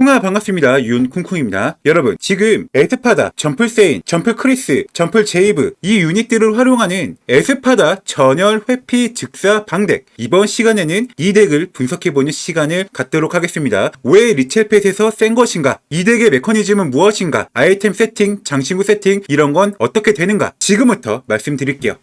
홍아 반갑습니다. 윤 쿵쿵입니다. 여러분, 지금 에스파다, 점플세인, 점플크리스, 점플제이브 이 유닛들을 활용하는 에스파다 전열 회피 즉사 방덱 이번 시간에는 이 덱을 분석해보는 시간을 갖도록 하겠습니다. 왜 리첼펫에서 센 것인가? 이 덱의 메커니즘은 무엇인가? 아이템 세팅, 장신구 세팅 이런 건 어떻게 되는가? 지금부터 말씀드릴게요.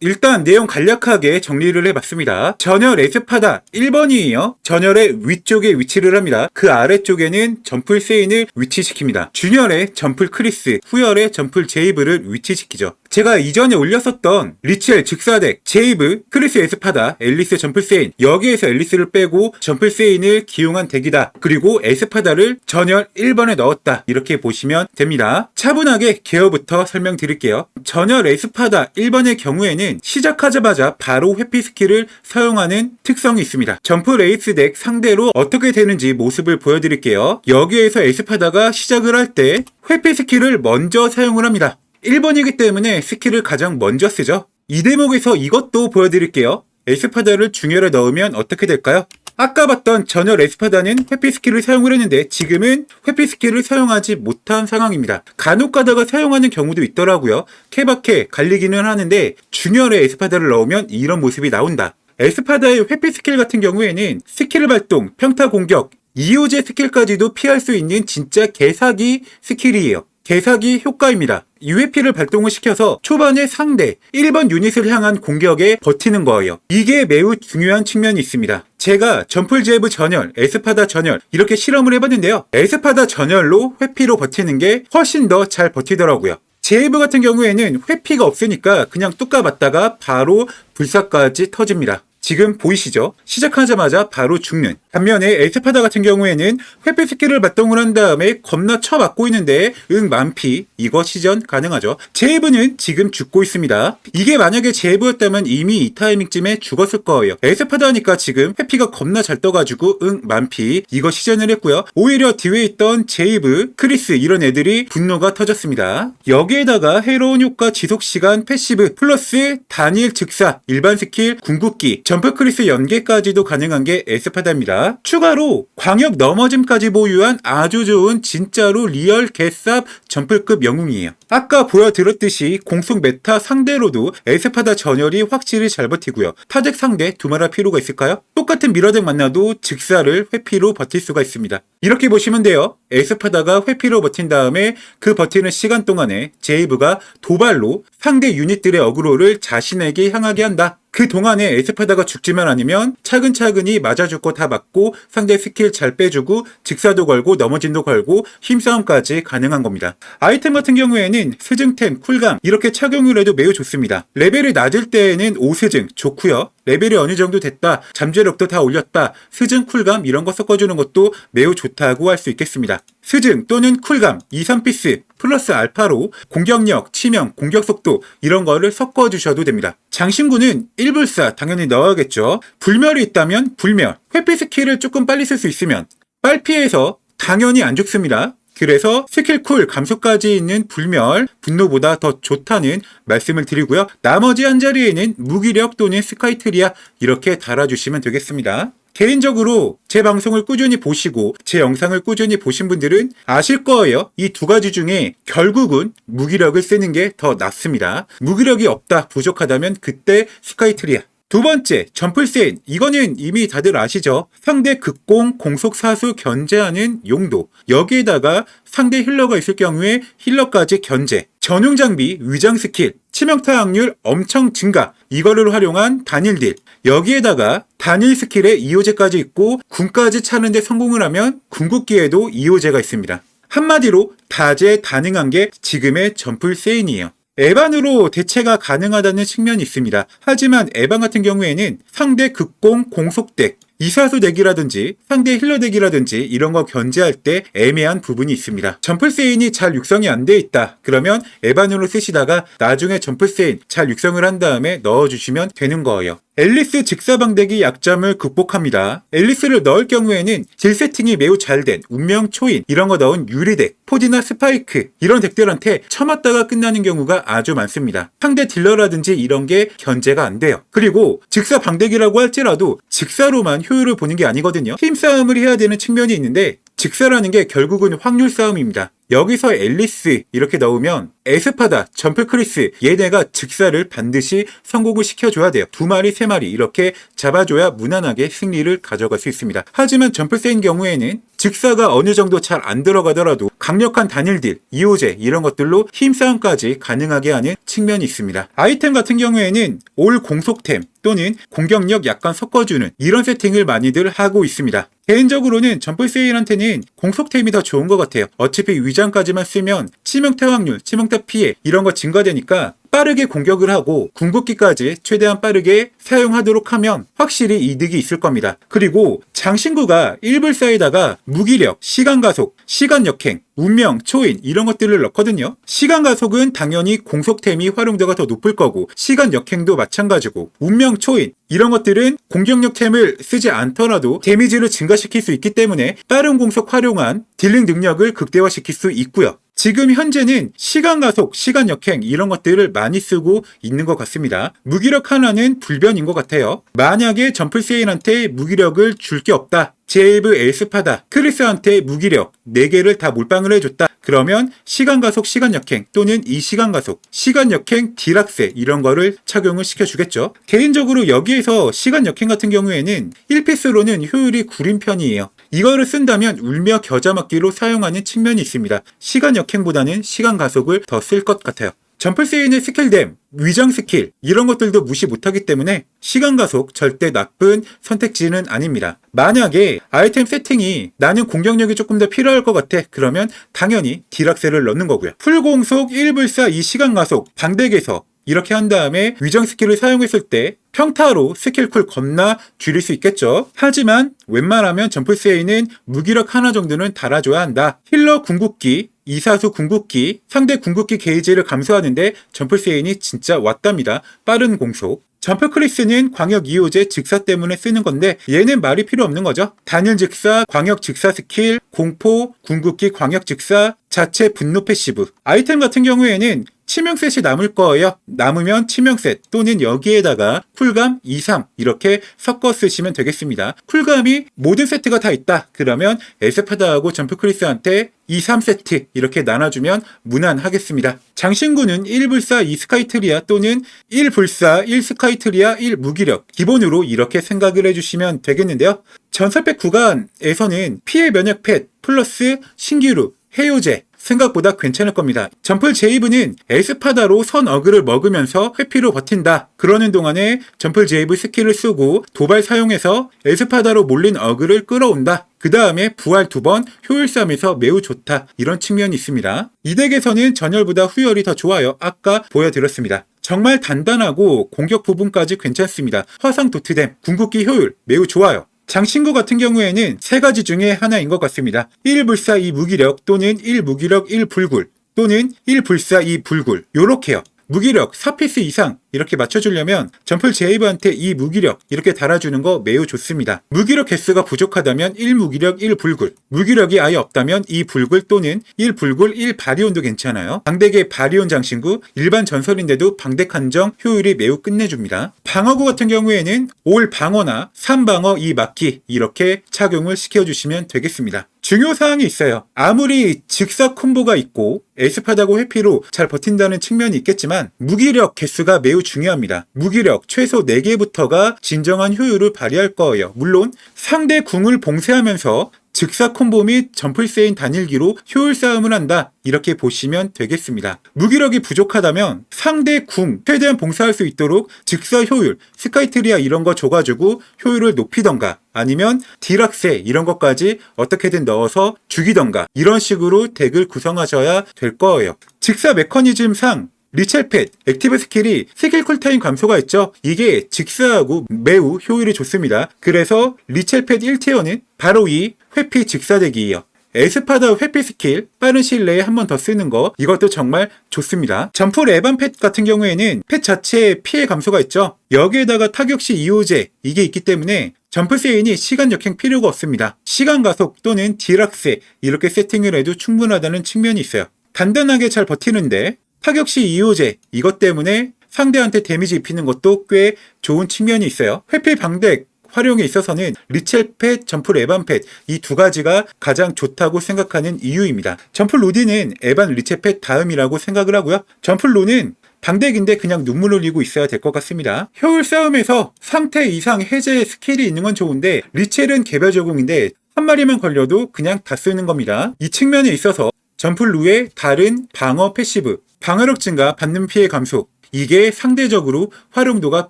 일단 내용 간략하게 정리를 해봤습니다. 전열 에스파다 1번이에요. 전열의 위쪽에 위치를 합니다. 그 아래쪽에는 점플 세인을 위치시킵니다. 준열의 점플 크리스, 후열의 점플 제이브를 위치시키죠. 제가 이전에 올렸었던 리첼 즉사덱, 제이브, 크리스 에스파다, 앨리스 점플세인 여기에서 앨리스를 빼고 점플세인을 기용한 덱이다. 그리고 에스파다를 전열 1번에 넣었다. 이렇게 보시면 됩니다. 차분하게 개요부터 설명드릴게요. 전열 에스파다 1번의 경우에는 시작하자마자 바로 회피 스킬을 사용하는 특성이 있습니다. 점프 레이스 덱 상대로 어떻게 되는지 모습을 보여드릴게요. 여기에서 에스파다가 시작을 할 때 회피 스킬을 먼저 사용을 합니다. 1번이기 때문에 스킬을 가장 먼저 쓰죠. 이 대목에서 이것도 보여드릴게요. 에스파다를 중열에 넣으면 어떻게 될까요? 아까 봤던 전열 에스파다는 회피 스킬을 사용을 했는데 지금은 회피 스킬을 사용하지 못한 상황입니다. 간혹 가다가 사용하는 경우도 있더라고요. 케바케 갈리기는 하는데 중열에 에스파다를 넣으면 이런 모습이 나온다. 에스파다의 회피 스킬 같은 경우에는 스킬 발동, 평타 공격, 이호제 스킬까지도 피할 수 있는 진짜 개사기 스킬이에요. 개사기 효과입니다. UAP를 발동을 시켜서 초반에 상대 1번 유닛을 향한 공격에 버티는 거예요. 이게 매우 중요한 측면이 있습니다. 제가 점플 제브 전열, 에스파다 전열 이렇게 실험을 해봤는데요. 에스파다 전열로 회피로 버티는 게 훨씬 더 잘 버티더라고요. 제이브 같은 경우에는 회피가 없으니까 그냥 뚝까 맞다가 바로 불사까지 터집니다. 지금 보이시죠? 시작하자마자 바로 죽는. 반면에 에스파다 같은 경우에는 회피 스킬을 발동을 한 다음에 겁나 쳐맞고 있는데 응 만피 이거 시전 가능하죠. 제이브는 지금 죽고 있습니다. 이게 만약에 제이브였다면 이미 이 타이밍쯤에 죽었을 거예요. 에스파다니까 지금 회피가 겁나 잘 떠가지고 응 만피 이거 시전을 했고요. 오히려 뒤에 있던 제이브, 크리스 이런 애들이 분노가 터졌습니다. 여기에다가 해로운 효과 지속 시간 패시브 플러스 단일 즉사 일반 스킬 궁극기 점프 크리스 연계까지도 가능한 게 에스파다입니다. 추가로 광역 넘어짐까지 보유한 아주 좋은 진짜로 리얼 개쌉 점프급 영웅이에요. 아까 보여드렸듯이 공속 메타 상대로도 에스파다 전열이 확실히 잘 버티고요. 타덱 상대 두말할 필요가 있을까요? 똑같은 미러덱 만나도 직사를 회피로 버틸 수가 있습니다. 이렇게 보시면 돼요. 에스파다가 회피로 버틴 다음에 그 버티는 시간 동안에 제이브가 도발로 상대 유닛들의 어그로를 자신에게 향하게 한다. 그 동안에 에스파다가 죽지만 않으면 차근차근히 맞아 죽고 다 맞고 상대 스킬 잘 빼주고 직사도 걸고 넘어진도 걸고 힘싸움까지 가능한 겁니다. 아이템 같은 경우에는 스증템, 쿨감 이렇게 착용을 해도 매우 좋습니다. 레벨이 낮을 때에는 5스증 좋고요. 레벨이 어느 정도 됐다, 잠재력도 다 올렸다, 스증 쿨감 이런 거 섞어주는 것도 매우 좋다고 할 수 있겠습니다. 스증 또는 쿨감 2, 3피스 플러스 알파로 공격력, 치명, 공격 속도 이런 거를 섞어주셔도 됩니다. 장신구는 1불사 당연히 넣어야겠죠. 불멸이 있다면 불멸, 회피 스킬을 조금 빨리 쓸 수 있으면 빨피해서 당연히 안 죽습니다. 그래서 스킬 쿨 감소까지 있는 불멸, 분노보다 더 좋다는 말씀을 드리고요. 나머지 한 자리에는 무기력 또는 스카이트리아 이렇게 달아주시면 되겠습니다. 개인적으로 제 방송을 꾸준히 보시고 제 영상을 꾸준히 보신 분들은 아실 거예요. 이 두 가지 중에 결국은 무기력을 쓰는 게 더 낫습니다. 무기력이 없다, 부족하다면 그때 스카이트리아. 두 번째, 점플세인. 이거는 이미 다들 아시죠? 상대 극공, 공속 사수 견제하는 용도. 여기에다가 상대 힐러가 있을 경우에 힐러까지 견제. 전용 장비, 위장 스킬, 치명타 확률 엄청 증가. 이거를 활용한 단일 딜. 여기에다가 단일 스킬에 2호제까지 있고 궁까지 차는데 성공을 하면 궁극기에도 2호제가 있습니다. 한마디로 다재 다능한 게 지금의 점플 세인이에요. 에반으로 대체가 가능하다는 측면이 있습니다. 하지만 에반 같은 경우에는 상대 극공 공속덱 이사수 덱이라든지 상대 힐러 덱이라든지 이런 거 견제할 때 애매한 부분이 있습니다. 점플세인이 잘 육성이 안 돼 있다. 그러면 에반으로 쓰시다가 나중에 점플세인 잘 육성을 한 다음에 넣어주시면 되는 거예요. 앨리스 직사방대기 약점을 극복합니다. 앨리스를 넣을 경우에는 질 세팅이 매우 잘 된 운명 초인 이런 거 넣은 유리덱, 포디나 스파이크 이런 덱들한테 쳐맞다가 끝나는 경우가 아주 많습니다. 상대 딜러라든지 이런 게 견제가 안 돼요. 그리고 직사 방대기라고 할지라도 직사로만 효율을 보는 게 아니거든요. 힘싸움을 해야 되는 측면이 있는데 직사라는 게 결국은 확률 싸움입니다. 여기서 앨리스 이렇게 넣으면 에스파다, 점프크리스 얘네가 직사를 반드시 성공을 시켜줘야 돼요. 두 마리, 세 마리 이렇게 잡아줘야 무난하게 승리를 가져갈 수 있습니다. 하지만 점프세인 경우에는 직사가 어느 정도 잘 안 들어가더라도 강력한 단일 딜, 이호제 이런 것들로 힘싸움까지 가능하게 하는 측면이 있습니다. 아이템 같은 경우에는 올 공속템 또는 공격력 약간 섞어주는 이런 세팅을 많이들 하고 있습니다. 개인적으로는 점프세일한테는 공속템이 더 좋은 것 같아요. 어차피 위장까지만 쓰면 치명타 확률, 치명타 피해 이런 거 증가되니까 빠르게 공격을 하고 궁극기까지 최대한 빠르게 사용하도록 하면 확실히 이득이 있을 겁니다. 그리고 장신구가 1불사에다가 무기력, 시간가속, 시간역행, 운명, 초인 이런 것들을 넣거든요. 시간 가속은 당연히 공속템이 활용도가 더 높을 거고 시간 역행도 마찬가지고 운명, 초인 이런 것들은 공격력템을 쓰지 않더라도 데미지를 증가시킬 수 있기 때문에 빠른 공속 활용한 딜링 능력을 극대화시킬 수 있고요. 지금 현재는 시간 가속, 시간 역행 이런 것들을 많이 쓰고 있는 것 같습니다. 무기력 하나는 불변인 것 같아요. 만약에 점플세인한테 무기력을 줄 게 없다. 제이브 에스파다. 크리스한테 무기력 4개를 다 몰빵을 해줬다. 그러면 시간 가속, 시간 역행 또는 이 시간 가속, 시간 역행 디락세 이런 거를 착용을 시켜주겠죠. 개인적으로 여기에서 시간 역행 같은 경우에는 1피스로는 효율이 구린 편이에요. 이거를 쓴다면 울며 겨자 맞기로 사용하는 측면이 있습니다. 시간 역행보다는 시간 가속을 더 쓸 것 같아요. 점플세인의 스킬댐, 위장 스킬 이런 것들도 무시 못하기 때문에 시간 가속 절대 나쁜 선택지는 아닙니다. 만약에 아이템 세팅이 나는 공격력이 조금 더 필요할 것 같아 그러면 당연히 디락셀을 넣는 거고요. 풀공속 1불사 2 시간 가속 방덱에서 이렇게 한 다음에 위장 스킬을 사용했을 때 평타로 스킬쿨 겁나 줄일 수 있겠죠. 하지만 웬만하면 점플세이는 무기력 하나 정도는 달아줘야 한다. 힐러 궁극기, 이사수 궁극기, 상대 궁극기 게이지를 감소하는데 점플세인이 진짜 왔답니다. 빠른 공속. 점프 크리스는 광역 2호제 직사 때문에 쓰는 건데 얘는 말이 필요 없는 거죠. 단일 직사, 광역 직사 스킬, 공포, 궁극기 광역 직사, 자체 분노 패시브. 아이템 같은 경우에는 치명셋이 남을 거예요. 남으면 치명셋 또는 여기에다가 쿨감 2, 3 이렇게 섞어 쓰시면 되겠습니다. 쿨감이 모든 세트가 다 있다. 그러면 에스파다하고 점프 크리스한테 2, 3세트 이렇게 나눠주면 무난하겠습니다. 장신구는 1불사 2스카이트리아 또는 1불사 1스카이트리아 1무기력 기본으로 이렇게 생각을 해주시면 되겠는데요. 전설팩 구간에서는 피해 면역 펫 플러스 신기루 해요제 생각보다 괜찮을 겁니다. 점플 제이브는 에스파다로 선 어그를 먹으면서 회피로 버틴다. 그러는 동안에 점플 제이브 스킬을 쓰고 도발 사용해서 에스파다로 몰린 어그를 끌어온다. 그 다음에 부활 두 번, 효율 싸움에서 매우 좋다. 이런 측면이 있습니다. 이 덱에서는 전열보다 후열이 더 좋아요. 아까 보여드렸습니다. 정말 단단하고 공격 부분까지 괜찮습니다. 화상 도트댐, 궁극기 효율 매우 좋아요. 장신구 같은 경우에는 세 가지 중에 하나인 것 같습니다. 1불사 2무기력 또는 1무기력 1불굴 또는 1불사 2불굴 요렇게요. 무기력 4피스 이상 이렇게 맞춰주려면 점플 제이브한테 이 무기력 이렇게 달아주는 거 매우 좋습니다. 무기력 개수가 부족하다면 1무기력 1불굴 무기력이 아예 없다면 2불굴 또는 1불굴 1바리온도 괜찮아요. 방덱의 바리온 장신구 일반 전설인데도 방덱 한정 효율이 매우 끝내줍니다. 방어구 같은 경우에는 올 방어나 3방어 2막기 이렇게 착용을 시켜주시면 되겠습니다. 중요 사항이 있어요. 아무리 직사 콤보가 있고 에스파다고 회피로 잘 버틴다는 측면이 있겠지만 무기력 개수가 매우 중요합니다. 무기력 최소 4개부터가 진정한 효율을 발휘할 거예요. 물론 상대 궁을 봉쇄하면서 즉사 콤보 및 점플세인 단일기로 효율 싸움을 한다. 이렇게 보시면 되겠습니다. 무기력이 부족하다면 상대 궁 최대한 봉사할 수 있도록 즉사 효율, 스카이트리아 이런 거 줘가지고 효율을 높이던가 아니면 디락세 이런 것까지 어떻게든 넣어서 죽이던가 이런 식으로 덱을 구성하셔야 될 거예요. 직사 메커니즘상 리첼팻 액티브 스킬이 스킬 쿨타임 감소가 있죠. 이게 직사하고 매우 효율이 좋습니다. 그래서 리첼팻 1티어는 바로 이 회피 직사대기예요. 에스파다 회피 스킬 빠른 시일 내에 한 번 더 쓰는 거 이것도 정말 좋습니다. 점프 레반 펫 같은 경우에는 펫 자체에 피해 감소가 있죠. 여기에다가 타격 시 2호제 이게 있기 때문에 점프 세인이 시간 역행 필요가 없습니다. 시간 가속 또는 디락세 이렇게 세팅을 해도 충분하다는 측면이 있어요. 단단하게 잘 버티는데 타격 시 2호제 이것 때문에 상대한테 데미지 입히는 것도 꽤 좋은 측면이 있어요. 회피 방덱 활용에 있어서는 리첼팻, 점프 레반팻 이두 가지가 가장 좋다고 생각하는 이유입니다. 점프 로디는 에반 리첼팻 다음이라고 생각을 하고요. 점프 로는 방덱인데 그냥 눈물 흘리고 있어야 될 것 같습니다. 효율 싸움에서 상태 이상 해제 스킬이 있는 건 좋은데 리첼은 개별 적용인데 한 마리만 걸려도 그냥 다 쓰는 겁니다. 이 측면에 있어서 점프 루의 다른 방어 패시브, 방어력 증가, 받는 피해 감소, 이게 상대적으로 활용도가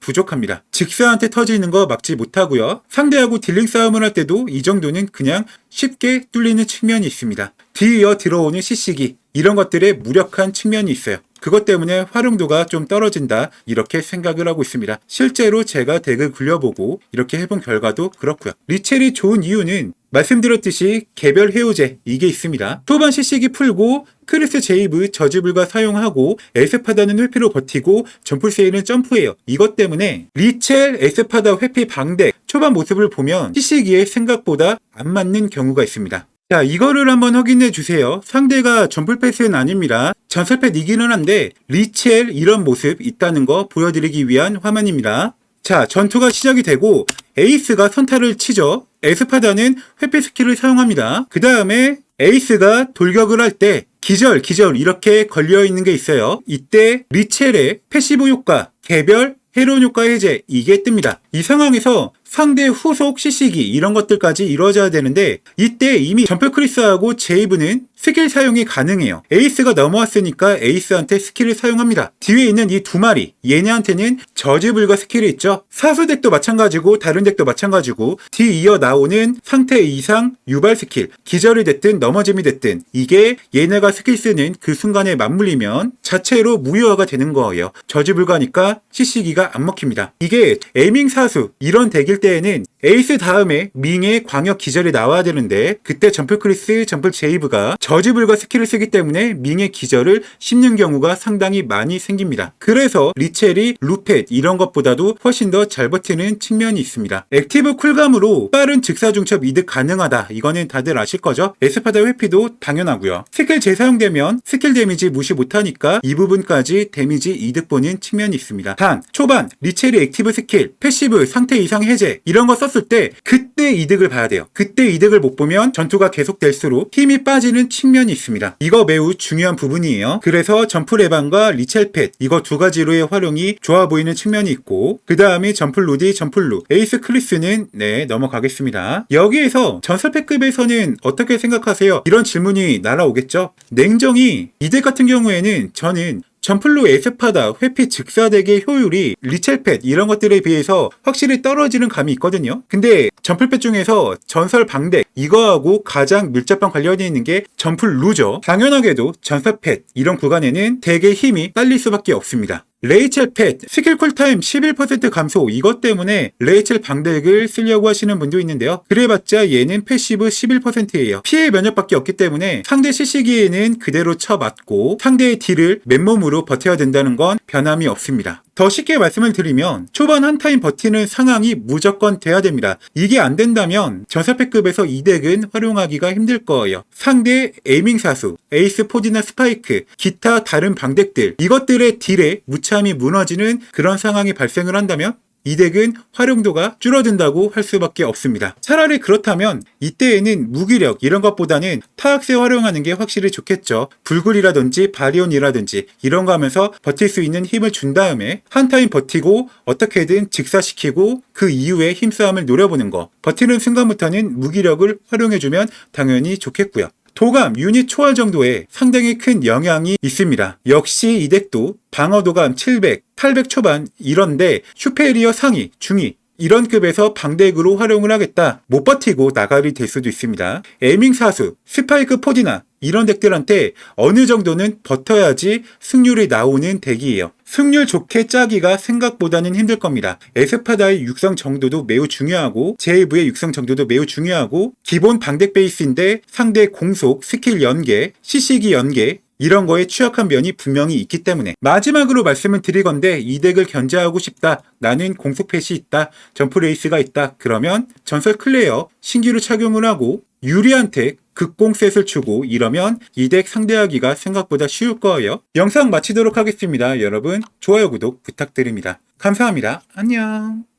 부족합니다. 직사한테 터지는 거 막지 못하고요. 상대하고 딜링 싸움을 할 때도 이 정도는 그냥 쉽게 뚫리는 측면이 있습니다. 뒤이어 들어오는 시시기 이런 것들의 무력한 측면이 있어요. 그것 때문에 활용도가 좀 떨어진다 이렇게 생각을 하고 있습니다. 실제로 제가 덱을 굴려보고 이렇게 해본 결과도 그렇고요. 리첼이 좋은 이유는 말씀드렸듯이 개별 해오제 이게 있습니다. 초반 시식이 풀고 크리스 제이브 저지불가 사용하고 에스파다는 회피로 버티고 점프세일은 점프해요. 이것 때문에 리첼 에스파다 회피 방대 초반 모습을 보면 시시기에 생각보다 안 맞는 경우가 있습니다. 자, 이거를 한번 확인해 주세요. 상대가 점플 패스는 아닙니다. 전설패 이기는 한데 리첼 이런 모습 있다는 거 보여드리기 위한 화면입니다. 자, 전투가 시작이 되고 에이스가 선타를 치죠. 에스파다는 회피 스킬을 사용합니다. 그 다음에 에이스가 돌격을 할 때 기절, 기절 이렇게 걸려 있는 게 있어요. 이때 리첼의 패시브 효과, 개별, 해로운 효과 해제 이게 뜹니다. 이 상황에서 상대 후속 CC기 이런 것들까지 이루어져야 되는데 이때 이미 점프 크리스하고 제이브는 스킬 사용이 가능해요. 에이스가 넘어왔으니까 에이스한테 스킬을 사용합니다. 뒤에 있는 이 두 마리 얘네한테는 저지불가 스킬이 있죠. 사수 덱도 마찬가지고 다른 덱도 마찬가지고 뒤 이어 나오는 상태 이상 유발 스킬 기절이 됐든 넘어짐이 됐든 이게 얘네가 스킬 쓰는 그 순간에 맞물리면 자체로 무효화가 되는 거예요. 저지불가니까 CC기가 안 먹힙니다. 이게 에밍 사수 이런 덱일 때에는 에이스 다음에 밍의 광역 기절이 나와야 되는데 그때 점프 크리스, 점프 제이브가 저지불과 스킬을 쓰기 때문에 밍의 기절을 씹는 경우가 상당히 많이 생깁니다. 그래서 리첼이 루펫 이런 것보다도 훨씬 더 잘 버티는 측면이 있습니다. 액티브 쿨감으로 빠른 직사중첩 이득 가능하다. 이거는 다들 아실 거죠? 에스파다 회피도 당연하고요. 스킬 재사용되면 스킬 데미지 무시 못하니까 이 부분까지 데미지 이득 보는 측면이 있습니다. 단 초반 리첼이 액티브 스킬, 패시브, 상태 이상 해제 이런 거썼 을 때 그때 이득을 봐야 돼요. 그때 이득을 못 보면 전투가 계속될수록 힘이 빠지는 측면이 있습니다. 이거 매우 중요한 부분이에요. 그래서 점프 레반과 리첼팻 이거 두 가지로의 활용이 좋아 보이는 측면이 있고 그 다음에 점플 루디, 점플 루, 에이스 클리스는 네 넘어가겠습니다. 여기에서 전설패급에서는 어떻게 생각하세요? 이런 질문이 날아오겠죠? 냉정히 이덱 같은 경우에는 저는 점플로 에스파다, 회피 즉사덱의 효율이 리첼팻 이런 것들에 비해서 확실히 떨어지는 감이 있거든요. 근데 점플팻 중에서 전설 방덱 이거하고 가장 밀접한 관련이 있는 게 점플루죠. 당연하게도 전설팻 이런 구간에는 덱의 힘이 딸릴 수밖에 없습니다. 레이첼 팻 스킬 쿨타임 11% 감소 이것 때문에 레이첼 방덱을 쓰려고 하시는 분도 있는데요. 그래봤자 얘는 패시브 11%예요. 피해 면역밖에 없기 때문에 상대 CC기에는 그대로 쳐맞고 상대의 딜을 맨몸으로 버텨야 된다는 건 변함이 없습니다. 더 쉽게 말씀을 드리면 초반 한 타임 버티는 상황이 무조건 돼야 됩니다. 이게 안 된다면 전사패급에서 이 덱은 활용하기가 힘들 거예요. 상대 에이밍 사수, 에이스 포디나 스파이크, 기타 다른 방덱들 이것들의 딜에 무참히 무너지는 그런 상황이 발생을 한다면 이 덱은 활용도가 줄어든다고 할 수밖에 없습니다. 차라리 그렇다면 이때에는 무기력 이런 것보다는 타악세 활용하는 게 확실히 좋겠죠. 불굴이라든지 바리온이라든지 이런 거 하면서 버틸 수 있는 힘을 준 다음에 한 타임 버티고 어떻게든 직사시키고 그 이후에 힘싸움을 노려보는 거. 버티는 순간부터는 무기력을 활용해주면 당연히 좋겠고요. 도감 유닛 초월 정도에 상당히 큰 영향이 있습니다. 역시 이 덱도 방어도감 700, 800 초반 이런데 슈페리어 상위, 중위 이런 급에서 방덱으로 활용을 하겠다. 못 버티고 나가리 될 수도 있습니다. 에밍 사수, 스파이크 포디나 이런 덱들한테 어느 정도는 버텨야지 승률이 나오는 덱이에요. 승률 좋게 짜기가 생각보다는 힘들 겁니다. 에스파다의 육성 정도도 매우 중요하고 제이브의 육성 정도도 매우 중요하고 기본 방덱 베이스인데 상대 공속, 스킬 연계, CC기 연계 이런 거에 취약한 면이 분명히 있기 때문에 마지막으로 말씀을 드릴 건데 이 덱을 견제하고 싶다 나는 공속 펫이 있다 점프 레이스가 있다 그러면 전설 클레어 신기루 착용을 하고 유리한테 극공셋을 주고 이러면 이 덱 상대하기가 생각보다 쉬울 거예요. 영상 마치도록 하겠습니다. 여러분 좋아요 구독 부탁드립니다. 감사합니다. 안녕